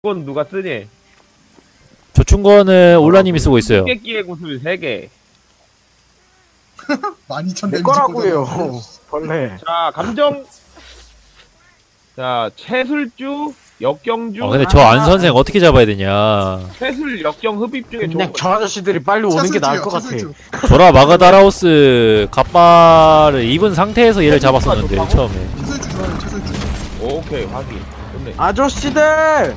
그건 누가 쓰니? 저충고는 아, 뭐 올라님이 쓰고 있어요. 깨끼의 구슬 3개. 12,000 거라고요. 벌레. 자, 감정. 자, 채술주, 역경주. 어, 근데 저 안 선생 어떻게 잡아야 되냐. 채술, 역경, 흡입 중에 그냥 저 아저씨들이 빨리 오는 게 나을 것 같아. 저라 마가다라우스 갑바를 입은 상태에서 얘를 잡았었는데, 처음에. 차슬주 좋아요, 차슬주. 오케이, 확인. 좋네. 아저씨들!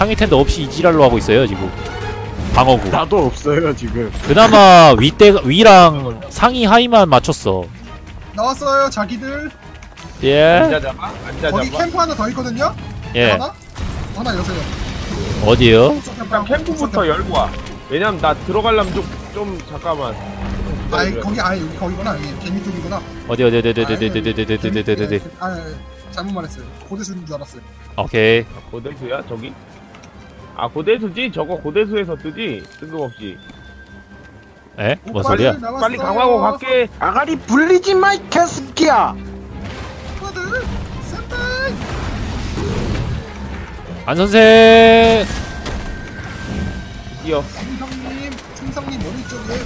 상위 텐더 없이 이지랄로 하고 있어요 지금. 방어구. 나도 없어요 지금. 그나마 위대 위랑 상위 하위만 맞췄어. 나왔어요 자기들. 예. 앉아 잡아? 앉아 거기 캠프 하나 더 있거든요? 예. 하나? 하나 여세요. 어디요? 일단 캠프부터 열고 와. 왜냐면 나 들어가려면 좀, 좀 잠깐만. 아 거기 아 여기 거기구나. 여기 개미 쪽이구나. 어디 어디 어디 어디 어디 어디 어디 어디 어디 어디 어디. 잘못 말했어요. 고대 수인 줄 알았어요. 오케이. 고등수야 저기? 아 고대수지? 저거 고대수에서 뜨지? 뜬금없이 에? 뭔 소리야? 나왔어요. 빨리 강화고 갈게 아가리 불리지 마이 캐스키야 안 선생! 드디어 형님 충성님 오른쪽에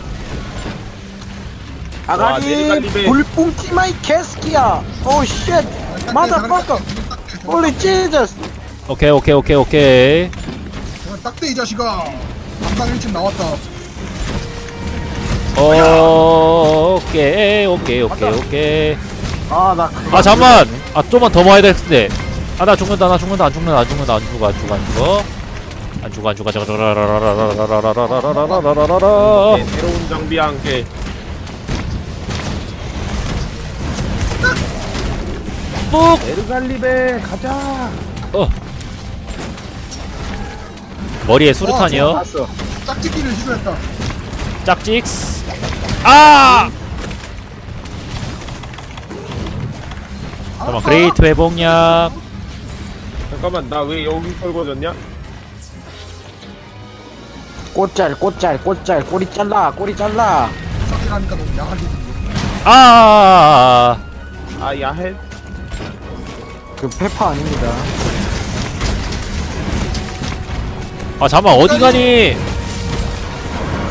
아가리 불뿜지 마이 캐스키야 오쉣 마다퍼커 홀리 지저스 오케이 오케이 오케이 오케이 딱대 이 자식아. 담당 일찍 나왔다. 어 오케이 오케이 오케이 맞다. 오케이. 아나 아, 아 잠만. 아 좀만 더 모아야 될 텐데. 아 나 죽는다 나 죽는다 안 죽는다 안 죽는다 안 죽어 안 죽어 안 죽어. 안 죽어 안 죽어 저라라라라라라라라라라라라라라라 새로운 장비 함께 뚝 에르갈리베 가자 어 머리에 수류탄이요. 봤어. 짝짓기를 시도했다. 짝찍스. 아! 잠깐만, 그레이트 회복약. 잠깐만 나 왜 여기 설거졌냐? 꽃잘, 꽃잘, 꽃잘, 꼬리 잘라, 꼬리 잘라. 짝짓하니까 너무 야한 기분이. 아! 아 야해. 그 페파 아닙니다. 아, 잠깐만, 어디 가니?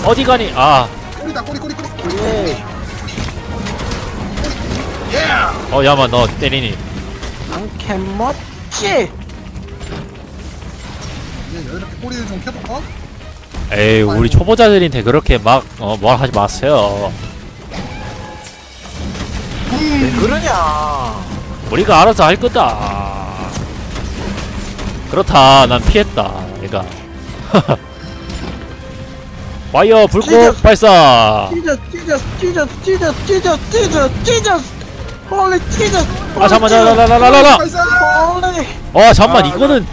어디 가니? 아, 꼬리다 꼬리 꼬리 꼬리. 예. 어, 야만, 너 때리니. 안캐 멋지. 얘 이렇게 꼬리를 좀 켜볼까? 에이, 우리 초보자들한테 그렇게 막, 어, 뭘 하지 마세요. 왜 그러냐? 우리가 알아서 할 거다. 그렇다, 난 피했다, 얘가. 와이어 불꽃 찢었어. 발사! 찢어, 찢어, 찢어, 찢어, 찢어, 찢어, 찢어. 홀리 찢어. 아, 잠깐만, 라라라라라라! 어, 잠깐만, 아, 이거는.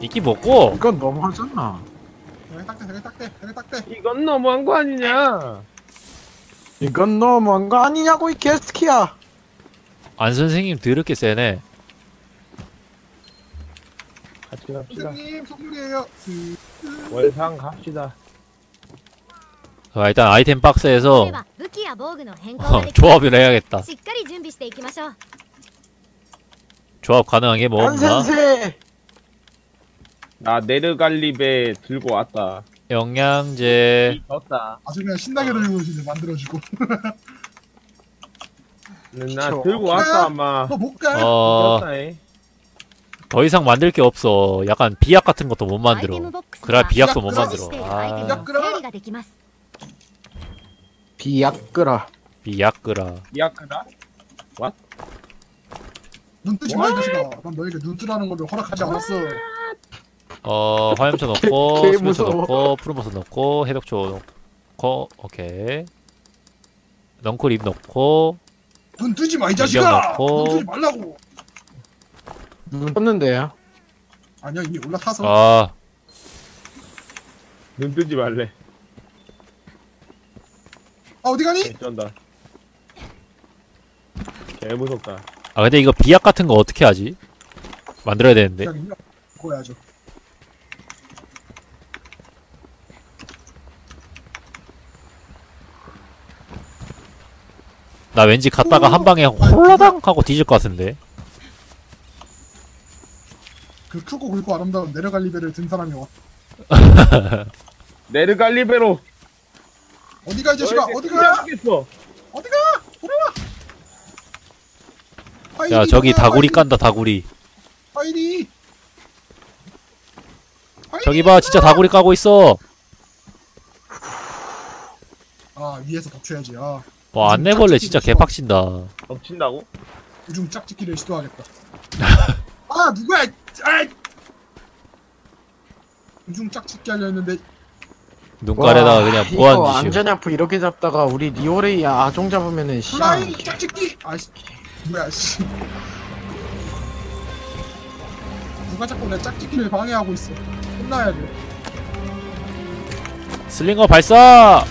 이끼 먹고, 이건 너무하잖아. 이건 너무한 거 아니냐? 이건 너무한 거 아니냐고 이 개스키야. 안 선생님 더럽게 세네. 같이 갑시다. 선생님 선물이에요. 그, 월상 갑시다. 자, 일단 아이템 박스에서 では武器や防具の変更 어, ができま 조합을 해야겠다. すしっかり準備していきましょう 조합 가능한 게 뭐 없나? 한센세. 나 네르갈리베 들고 왔다. 영양제. 졌다. 아주 그냥 신나게 들고 이제 만들어주고. 나 그쵸. 들고 왔다 아마. 너 못 가? 어, 졌다잉. 더 이상 만들 게 없어. 약간 비약 같은 것도 못 만들어. 그래 비약도 못 만들어. 아, 비약끄라. 비약끄라. 비약끄라? What? 눈 뜨지 마, 난 너에게 눈 뜨라는 걸 허락하지 않았어. 어, 화염초 넣고, 수면초 넣고, 푸른버섯 넣고, 해독초 넣고, 오케이. 넝쿨 입 넣고. 눈 뜨지 마, 이 자식아! 넣고, 눈 뜨지 말라고! 눈 떴는데요. 아니야 이미 올라타서 아 눈 뜨지 말래. 아 어디 가니? 개쩐다. 개 무섭다. 아 근데 이거 비약 같은 거 어떻게 하지? 만들어야 되는데 여기 있냐? 보여야죠 나 왠지 갔다가 한 방에 홀라당 하고 뒤질 것 같은데 그 크고 굵고 아름다운 내려갈리베를 든 사람이 와 네르갈리베로. 어디가 이 자식아? 어디가. 어디가? 돌아와! 야 파이리 저기 돌아와, 다구리 파이리. 깐다 다구리. 파이리! 파이리. 저기 봐 진짜 다구리 까고 있어. 아 위에서 덮쳐야지. 아. 와 안내벌레 진짜 개빡친다. 덮친다고? 우중 짝짓기를 시도하겠다. 아 누구야 아! 우중 짝짓기 하려 했는데 눈깔에다가 와, 그냥 이거 무한 짓이요 안전야프 이렇게 잡다가 우리 리오레이 아종 잡으면은 씨. 플라잉 짝짓기! 아씨. 뭐야 씨. 누가 자꾸 내 짝짓기를 방해하고 있어. 혼나야 돼. 슬링거 발사!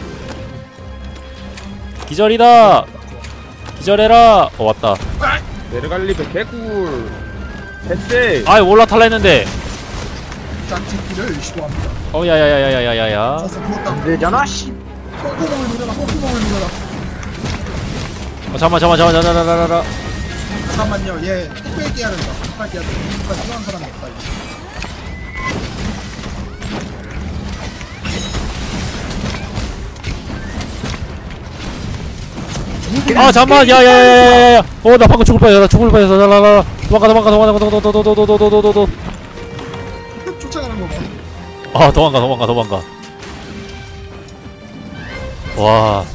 기절이다! 기절해라! 어 왔다. 네르갈리베 개꿀. 됐지. 아이 올라탈라 했는데. 짝짓기를 시도합니다. 어 야야야야야야야. 안되잖아 씨. 똥구멍을 노려라. 똥구멍을 노려라. 어, 잠만 잠만 잠만 잠만 잠만 잠만. 잠깐만요. 얘 택배 깨야 된다. 택배 깨야 된다. 택배 필요한 사람이 없다. 아 잠만 야야야야야. 어나 방금 죽을 뻔했어. 나 죽을 뻔했어. 나나나. 도망가 도망가 도망가 도망가 도망가 도망가 도망가 쫓아가는 거 봐. 아 도망가 도망가 도망가. 와.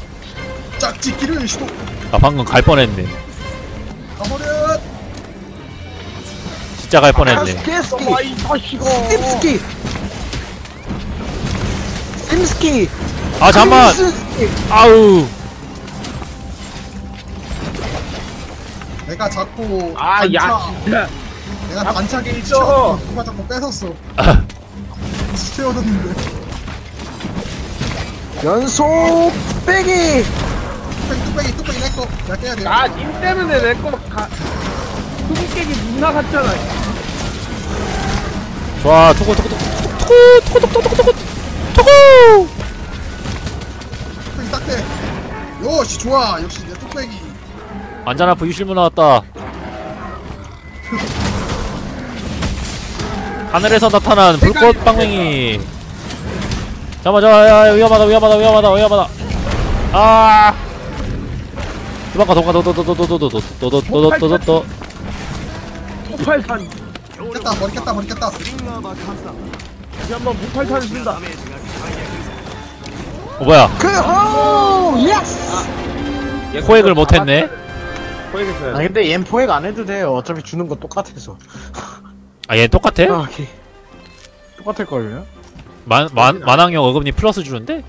짝짓기를 시도. 나 방금 갈 뻔했네. 가버려. 진짜 갈 뻔했네. 스키 스키. 스키. 스키. 아 잠만. 아우. 내가 자꾸 아, 야, 단차- 진짜. 내가 단차게 있어. 있어. 누가 자꾸 뺏었어. 채워줬는데. 연속 빼기 뚝배기 뚝배기 뚝배기 내 거. 내가 깨야 돼. 아, 님 때문에 내거 가. 수비객이 누나 같잖아. 좋아 투구 투구 투구 투구 투구 투구 투구 투구 뚝배기 딱 대. 요시 좋아. 역시 내 뚝배기. 안전한 부유실무 나왔다 하늘에서 나타난 불꽃 빵맹이 잠깐만 잠깐만 야, 위험하다 위험하다 위험하다 위험하다 아 도망가 도망가 도도도도도도도도도도도도도도 무팔탄. 깼다 머리 깼다 머리 깼다. 다시 한번 무팔탄을 쓴다. 어 뭐야 그호 예스 포획을 못했네 포획 했어요. 아 근데 얜 포획 안 해도 돼요 어차피 주는 거 똑같아서 아 얘 똑같아? 아, 오케이. 똑같을걸요? 만, 만, 만왕형 어금니 플러스 주는데?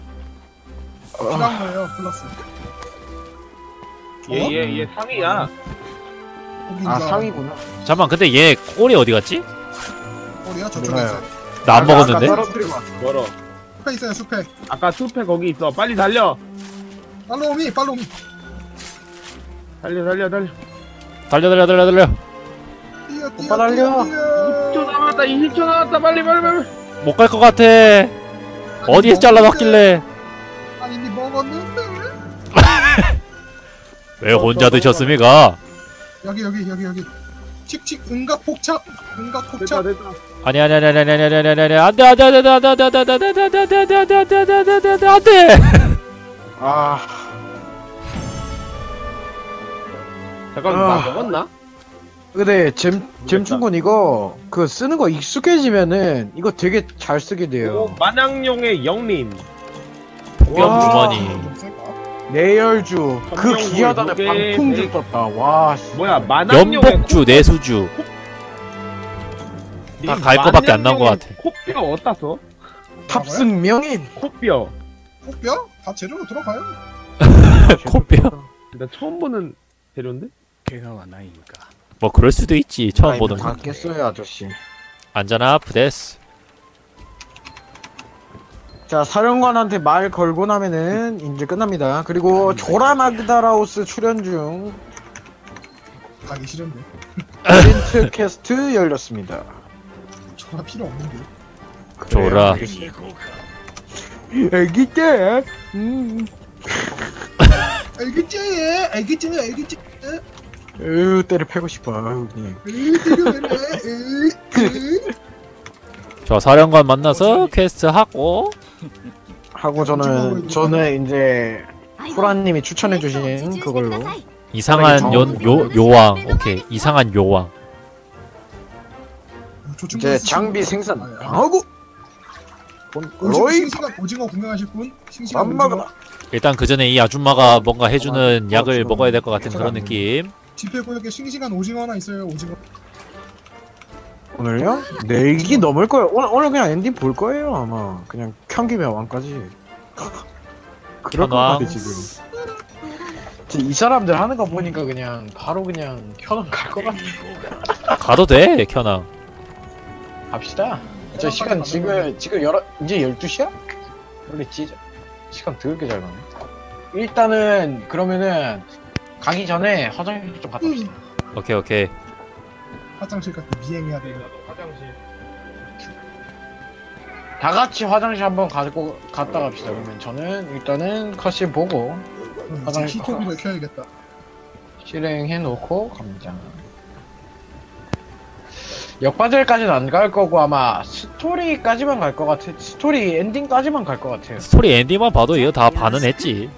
필요한 거예요. 플러스. 얘, 얘, 얘 상이야. 아 상이구나 잠만 근데 얘 꼬리 어디 갔지? 머리야 저쪽에 몰라요. 있어. 나안 먹었는데? 아까 떨어뜨리고 왔어. 멀어. 숲에 있어요 숲에. 아까 숲에 거기 있어. 빨리 달려. 팔로우미 팔로우미. 달려, 달려, 달려. 달려 달려 달려 달려 뛰어 뛰어 오빠 달려. 초 남았다. 20초 남았다. 빨리, 빨리, 빨리. 못 갈 것 같아 어디에서 잘라놨길래 아니 니 먹었는데. 왜 혼자 드셨습니까? 여기 여기 여기 여기. 칙칙 응각 폭착. 응각 됐다, 폭착. 됐다. 아니 아니 아니 아니 아니 아니 아니 아니 아니 안돼 안돼 안돼 안돼 안돼 안돼 안돼 안돼 안돼 안돼 안돼 안돼 안돼 안돼 안돼 안돼 아 잠깐, 아. 나 먹었나? 근데 잼 잼충군 이거 그 쓰는 거 익숙해지면은 이거 되게 잘 쓰게 오, 돼요 만왕용의 영림. 폭염 와. 주머니? 내열주 그 무게 방풍주 백- 떴다 와 씨. 뭐야, 만왕용의 연복주 내수주 다갈 거밖에 안 나온 것 같아. 코뼈 어디다 써? 탑승 명인 코뼈. 폭뼈? 다 재료로 들어가요. 코뼈 나 처음 보는 재료인데? 뭐 그럴 수도 있지 처음 보는 다거 깼어요 아저씨 안전하 부데스 자 사령관한테 말 걸고 나면은 이제 끝납니다. 그리고 조라 마그다라우스 출연 중 가기 싫은데. 이벤트 캐스트 열렸습니다. 전화 필요 없는데. 조라 애기 때 음. 알겠지? 알겠지? 알겠지? 으 때려 패고 싶어. 아유, 그냥. 저 사령관 만나서 퀘스트 하고 하고 저는 저는 이제 후라님이 추천해주신 그걸로 이상한 요, 요, 요왕 오케이 이상한 요왕 저 친구 이제 장비 거. 생산 아, 아. 본 오징어, 로이 싱싱한 오징어 구매하실 분? 싱싱한 안 오징어 먹어라. 일단 그 전에 이 아줌마가 뭔가 해주는 어, 약을 먹어야 될 것 같은 그런. 느낌 집회 구역에 싱싱한 오징어 하나 있어요 오징어 오늘요? 내기 넘을 거예요. 오늘 오늘 그냥 엔딩 볼 거예요 아마. 그냥 경기매 왕까지. 그럴 것 같아 지금. 진짜 이 사람들 하는 거 보니까 그냥 바로 그냥 현황 갈것 같아. 가도 돼 켜낭 갑시다. 저 시간 지금 지금 열어 이제 12시야? 원래 진짜 시간 더럽게 잘 가네. 일단은 그러면은 가기 전에 화장실 좀 갔다 옵시다. 오케이 오케이 화장실 갈때 미행해야 돼요 화장실. 다 같이 화장실 한번 가고 갔다 갑시다. 그러면 저는 일단은 컷신 보고 응, 이제 화장실 히터기를 켜야겠다 실행해 놓고 갑니다. 역바젤까지는 안 갈 거고 아마 스토리까지만 갈 것 같아. 스토리 엔딩까지만 갈 것 같아요. 스토리 엔딩만 봐도 이거 다 반은 했지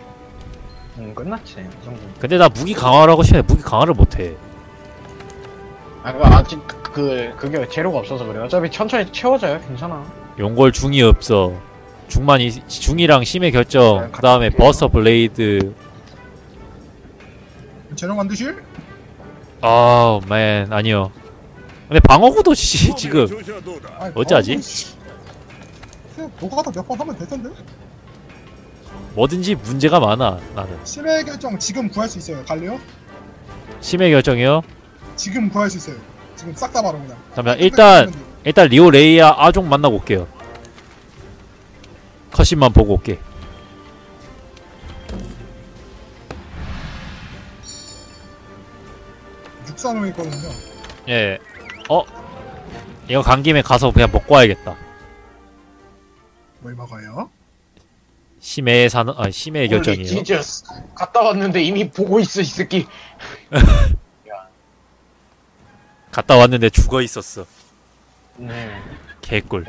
음 끝났지. 이 정도. 근데 나 무기 강화를 하고 싶은데 무기 강화를 못해 아, 그 아직 그 그게 재료가 없어서 그래. 어차피 천천히 채워져요. 괜찮아. 용골 중이 없어 중만 이, 중이랑 심의 결정 그 다음에 버스터 블레이드 재료 만드실? 아 맨 아니요 근데 방어구도 씨, 지금 어찌하지? 어, 씨. 그냥 노가다 몇 번 하면 될 텐데 뭐든지 문제가 많아 나는 심해 결정 지금 구할 수 있어요 갈래요? 심의 결정이요 지금 구할 수 있어요 지금 싹 다 바로 그냥 잠깐 일단 일단 리오 레이야 아종 만나고 올게요 컷신만 보고 올게 육산호에 있거든요 예. 어? 이거 간 김에 가서 그냥 먹고 와야겠다. 뭘 먹어요? 심해의 산업, 아, 심해의 결정이에요. 지저스. 갔다 왔는데 이미 보고 있어, 이 새끼. 갔다 왔는데 죽어 있었어. 네. 개꿀.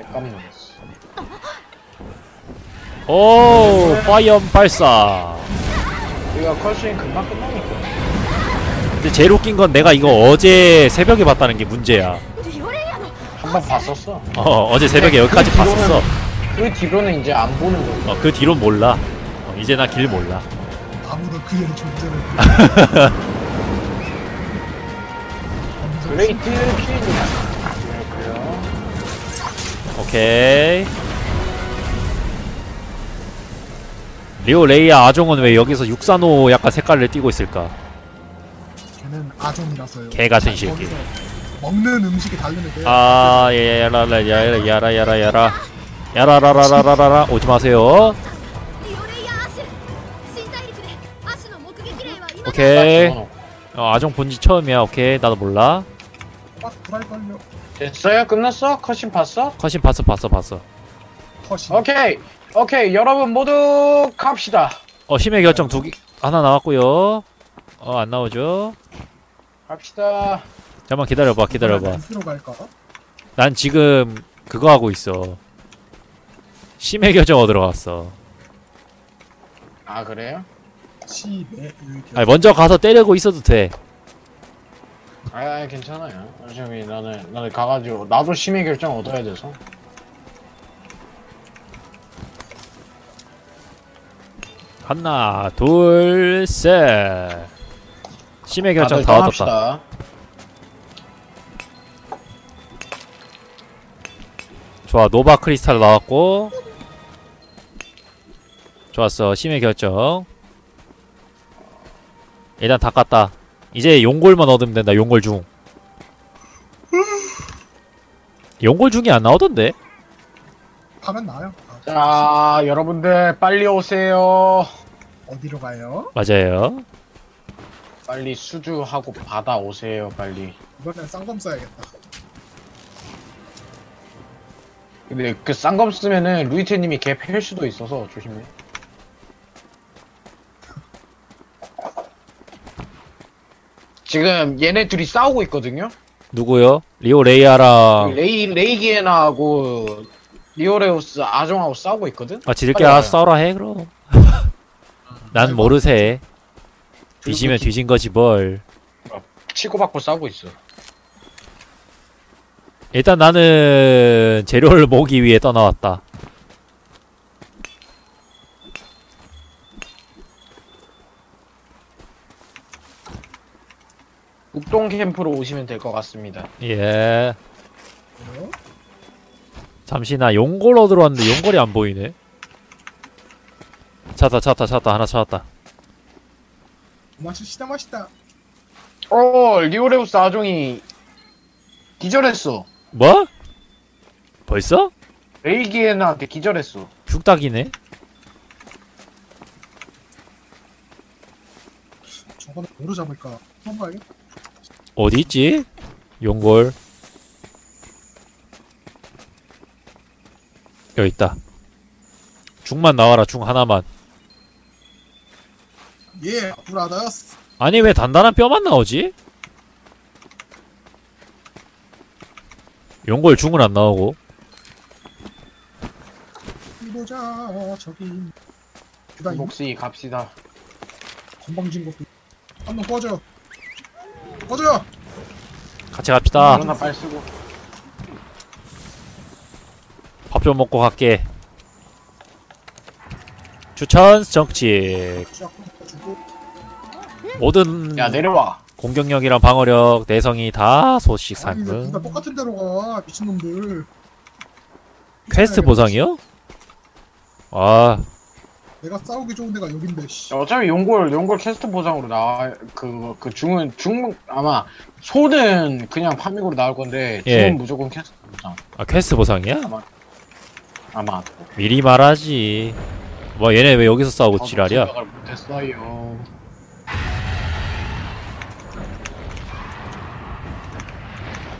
오, 화염 발사. 이거 컬신 금방 끝나니까. 근데 제일 웃긴 건 내가 이거 어제 새벽에 봤다는 게 문제야. 한 번 봤었어. 어, 어제 새벽에 여기까지 봤었어. 그 뒤로는 이제 안 보는 거. 어, 그 뒤론 몰라. 어, 이제 나 길 몰라. 아무도 그의 존재를 그레이트 퀸이야. 오케이. 리오 레이야 아종은 왜 여기서 육산호 약간 색깔을 띠고 있을까? 걔는 아종이라서요 개 같은 자, 새끼. 먹는 음식이 다르는데 아, 예, 야라라, 야라, 야라, 야라, 야라. 야라라라라라라 오지 마세요. 오케이. 어, 아정 본지 처음이야. 오케이. 나도 몰라. 네, 됐어요? 끝났어? 컷신 봤어? 컷신 봤어, 봤어, 봤어. 컷신. 오케이. 오케이. 여러분 모두 갑시다. 어, 심해 결정 두 개, 하나 나왔고요 어, 안 나오죠? 갑시다. 잠깐만 기다려봐, 기다려봐. 난 지금 그거 하고 있어. 심의 결정 얻으러 갔어. 아 그래요? 이렇게 아니, 먼저 가서 때리고 있어도 돼. 아, 아 괜찮아요. 어차피 나는 나는 가가지고 나도 심의 결정 얻어야 돼서. 하나, 둘, 셋. 심의 결정 다들 다 얻었다. 좋아 노바 크리스탈 나왔고 좋았어. 심의 결정. 일단 다 깠다. 이제 용골만 얻으면 된다 용골 중. 용골 중에 안 나오던데? 가면 나요. 아, 자 여러분들 빨리 오세요. 어디로 가요? 맞아요. 빨리 수주하고 받아 오세요 빨리. 이번엔 쌍검 써야겠다. 근데 그 쌍검 쓰면은 루이트님이 걔팰 수도 있어서 조심해 지금 얘네 둘이 싸우고 있거든요? 누구요? 리오 레이아랑 레이 레이기에나하고 리오레우스 아종하고 싸우고 있거든? 아 지들끼리 알아서. 싸우라 해 그럼. 난 모르세. 뒤지면 뒤진 거지 뭘. 치고받고 싸우고 있어. 일단 나는 재료를 모으기 위해 떠나왔다 북동 캠프로 오시면 될 것 같습니다 예? 잠시 나 용골로 들어왔는데 용골이 안 보이네 찾았다 찾았다 찾았다 하나 찾았다 맛있다 맛있다. 어 리오레우스 아종이 기절했어 뭐? 벌써? 레이기에나한테 기절했어 흉딱이네 저거는 뭐로 잡을까? 한번 봐요. 어디 있지? 용골 여기 있다 중만 나와라 중 하나만 예, 브라더스. 아니 왜 단단한 뼈만 나오지? 용골 중은 안 나오고 보자 저기. 그다음 갑시다 건방진 것도. 한번 꺼져. 꺼져. 같이 갑시다 그러나 빨리 쓰고 밥 좀 먹고 갈게 추천 정치 쫙 주고. 모든 야 내려와 공격력이랑 방어력 내성이 다 소식 아니, 왜 둘다 상승 똑같은 데로 가 미친놈들. 퀘스트 보상이요? 아 내가 싸우기 좋은 데가 여긴데. 씨. 어차피 용골 용골 캐스트 보상으로 나와 그, 그 중은 중 아마 소는 그냥 파밍으로 나올 건데 중은 예. 무조건 캐스트 보상 아, 퀘스트 보상이야? 아마 미리 말하지 뭐 얘네 왜 여기서 싸우고 저도 지랄이야 못했어요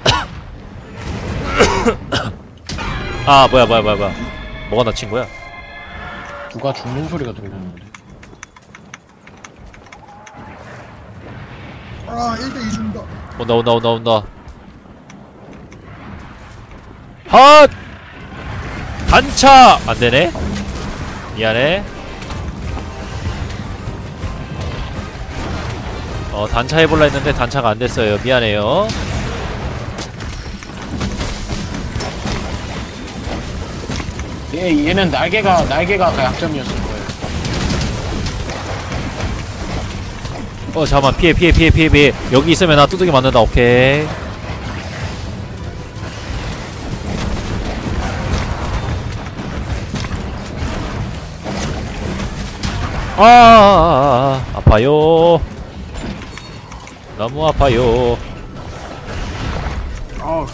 아 뭐야 뭐야 뭐야 뭐야 뭐가 다친 거야? 누가 죽는 소리가 들렸는데. 아 1대2 준다. 온다 온다 온다 온다. 핫! 단차! 안되네. 미안해. 어 단차 해볼라 했는데 단차가 안됐어요. 미안해요 얘 얘는 날개가 날개가 약점이었을 거예요. 어 잠깐만. 피해 피해 피해 피해 피해. 여기 있으면 나 두들기 맞는다. 오케이. 아, 아, 아, 아 아파요. 너무 아파요. 아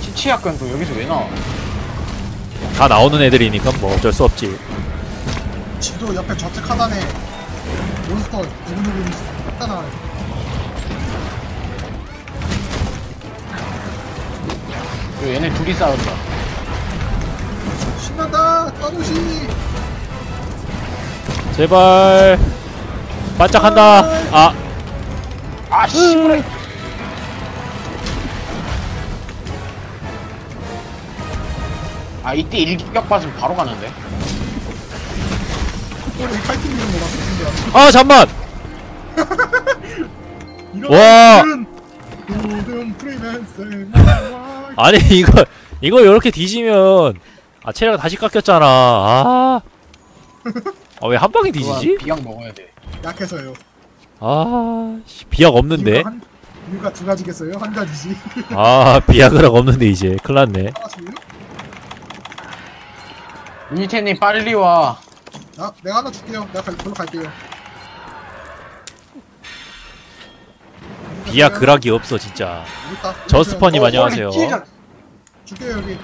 치치약간 또 여기서 왜 나와 다 나오는 애들이니까 뭐 어쩔 수 없지. 지도 옆에 좌측 하단에 몬스터 누구누구 있잖아. 요. 얘네 둘이 싸운다. 신난다! 까도시. 제발. 반짝한다. 아. 아 씨발 아 이때 일격 받으면 바로 가는데 파이팅 거 같은데. 아 잠만 이런 와. 모든. 아니 이거 이거 이렇게 뒤지면 아 체력 다시 깎였잖아 아. 아왜 한 방에 뒤지지? 비약 먹어야 돼 약해서요. 아 씨, 비약 없는데 이유가, 한, 이유가 두 가지겠어요? 한 가지지. 아 비약이랑 없는데 이제 큰일 났네 하나씩요? 유니텐님 빨리 와나 내가 하나 줄게요. 내가 갈, 걸로 갈게요. 비야 그락이 없어 진짜. 저스퍼님 어, 안녕하세요. 죽여요 여기.